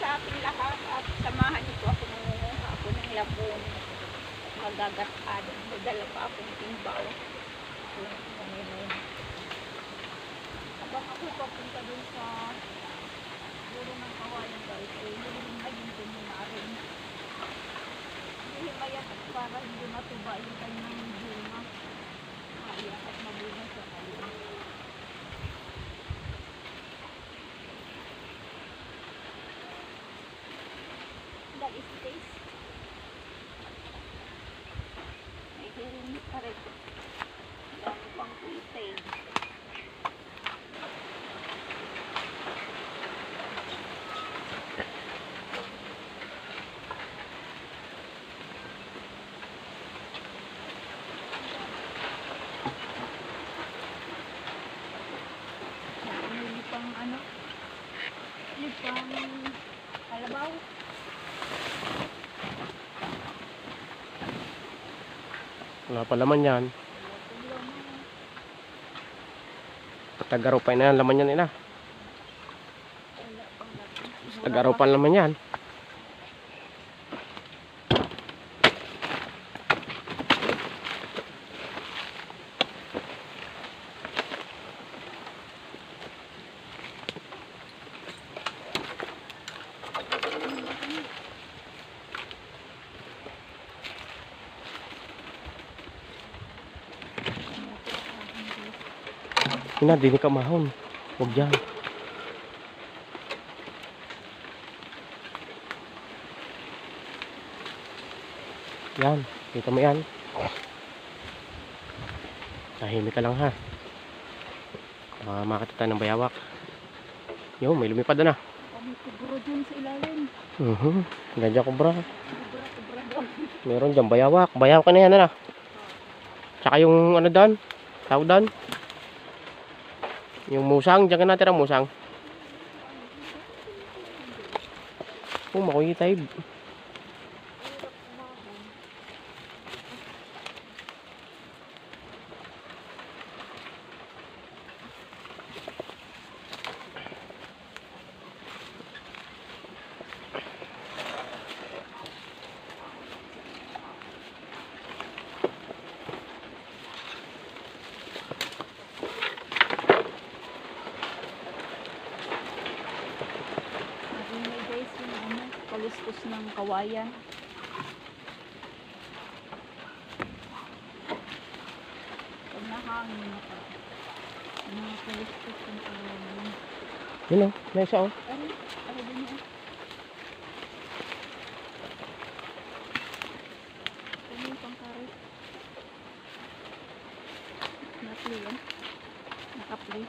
sa ating lahat at samahan niyo po ako mangunguha ako ng labong magagatad. May dala pa akong timbaw. Habang ako papunta dun sa dulo ng kawayan guys, ay hilimayin ko muna rin. Hilimayan at para hindi matuba yung kanyang bunga. Kaya at stay Wala pa laman yan. Tagaraw pa na yan laman yan nila. Tagaraw pa laman yan. Ina, di ni ka mahon. Huwag dyan. Yan, kita mo yan. Tahimik ka lang ha. Baka makita tayo ng bayawak. Yo, may lumipad na na. Kami siguro dun sa ilalim. Mhm. Ganyan ko bra. Sobra, sobra daw. Meron dyan bayawak. Bayawak na yan na. Tsaka yung ano doon. Tawag doon. Yung musang. Diyan ka natin ang musang. Oh, makuyi tayo. Nagingay guys yung ano, kaluskos ng kawayan. Pag nahangin na pa. Mga kaluskos ng kawayan. Yun oh. May isa oh. Ano? Ano din yan? Ano yung pangkari? Nakapli yan? Nakapli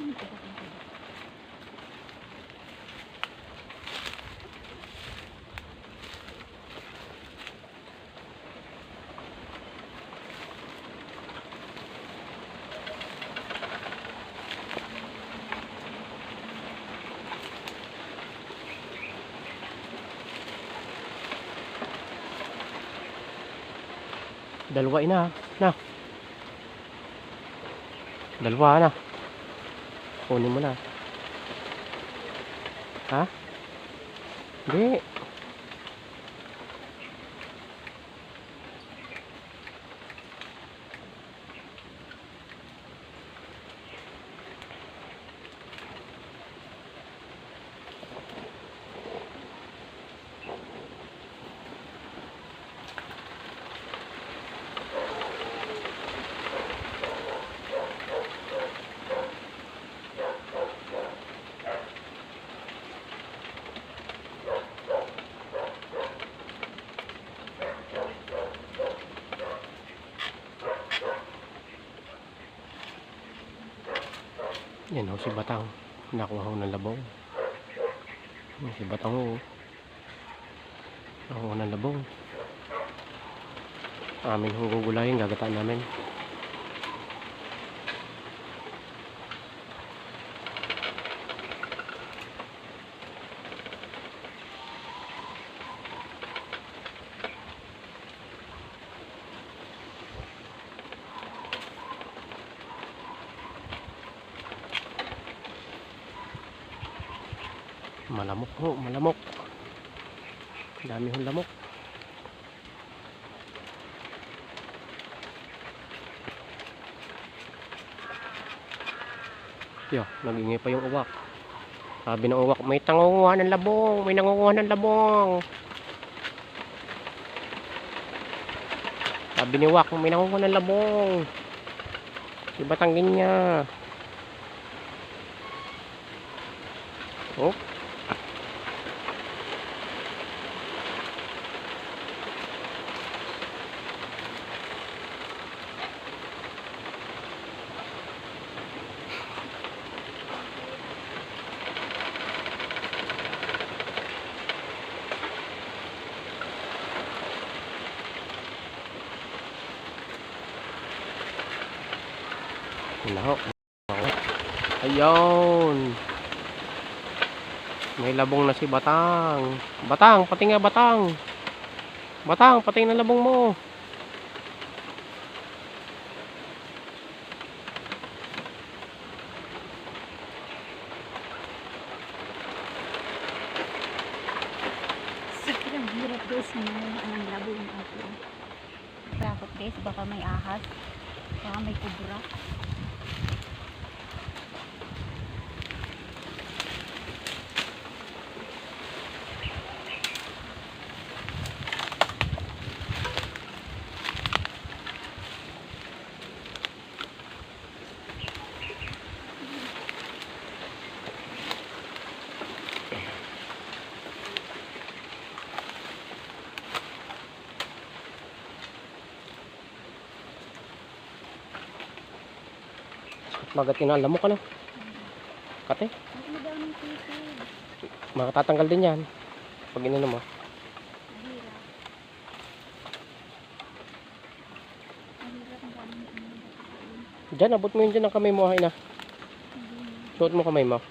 hindi ko pa Dalawa ina. Na. Dalawa na. Kunin mo na. Ha? Hindi. Yan o, si Batang. Nakuha ko ng labaw. Si Batang o. Nakuha ng labaw. Amin hong gugulayin, gagataan namin. Malamok ho, malamok. Dami hong lamok. Yo, nagingay pa yung uwak. Sabi ng uwak, may tangunguha ng labong, may nangunguha ng labong. Sabi ni uwak, may nangunguha ng labong. Iba tanggin niya. Oh. Laho. Ayun. May labong na si Batang. Batang, pati nga Batang. Batang, pati na labong mo. Sobrang hirap guys manguha ng labong ako. Takot guys, baka may ahas. Baka may kubra. Magat na lamok ano. Kate, Ang madaming sisig. makatatanggal din yan. Pag inano mo. Diyan, abot mo yun dyan ang kamay mo. Ay na. Suot mo kamay mo.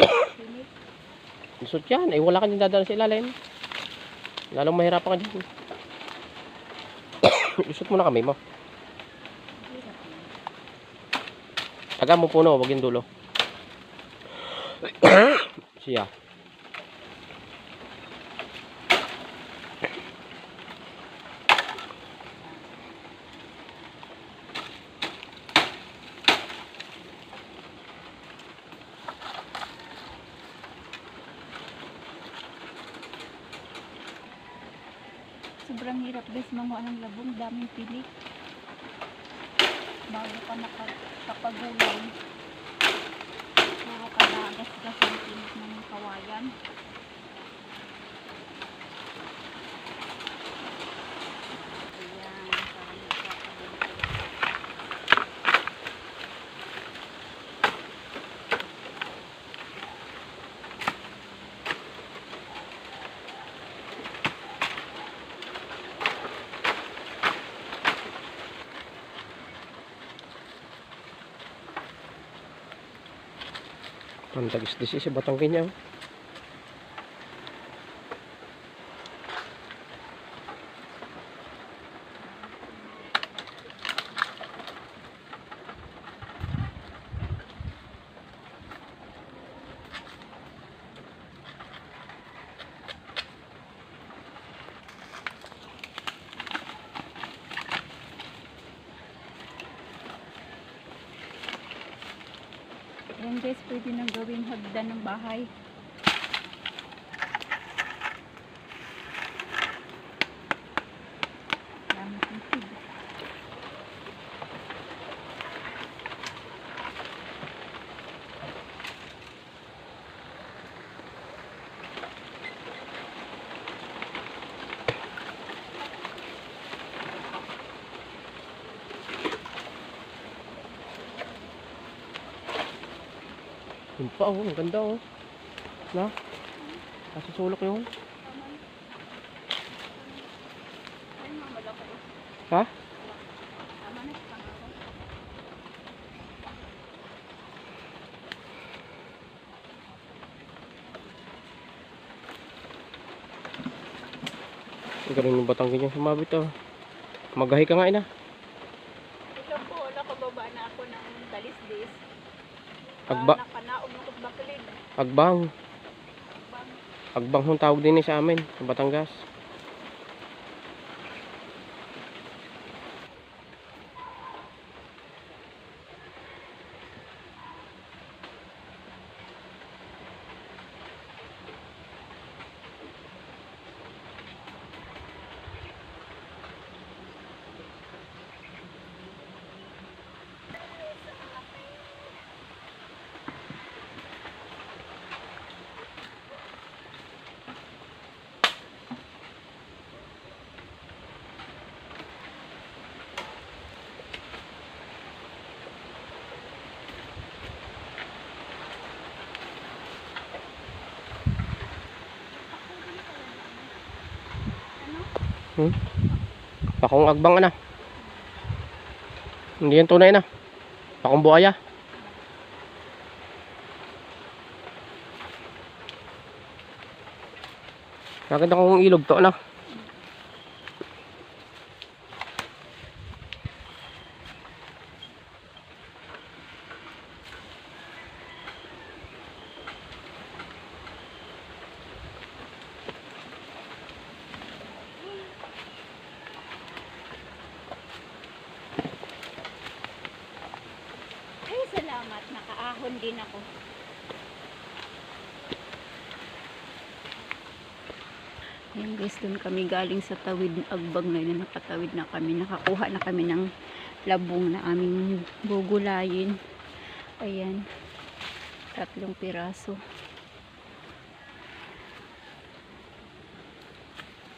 Suot yan. Ay wala ka din dadala sa ilalim. Lalong mahirapan ka dyan. Isot mo na kamay mo. Mahirap yun. Taga mo puno, wag yung dulo. Siya. Sobrang hirap guys manguha ng labong, daming pili. Bago ka nakapagulong. Puro ka dagas-gas ang pilit ng kawayan. Ang tagis-dis si Batang Kinyaw. Guys, pwede nang gawin hagdan ng bahay. Dami sisig. Yun pa oh, ang ganda oh. Na? Nasa sulok yun. Ay, mamalaki. Ha? Ang galing ng batang ganyan sumabit oh. Magahi ka nga ina. Ito po, nakababa na ako ng talisdis. Agba, agbang. Bang, Agbang hong tawag din eh sa amin, sa Batangas. Hmm? Pakong agbang na. Hindi yan tunay na. Pakong buhaya. Nakita kong ilog to na. Salamat. Nakaahon din ako. Ayan guys, doon kami galing sa tawid ng agbang na yun. Nakatawid na kami. Nakakuha na kami ng labong na aming gugulayin. Ayan. Tatlong piraso.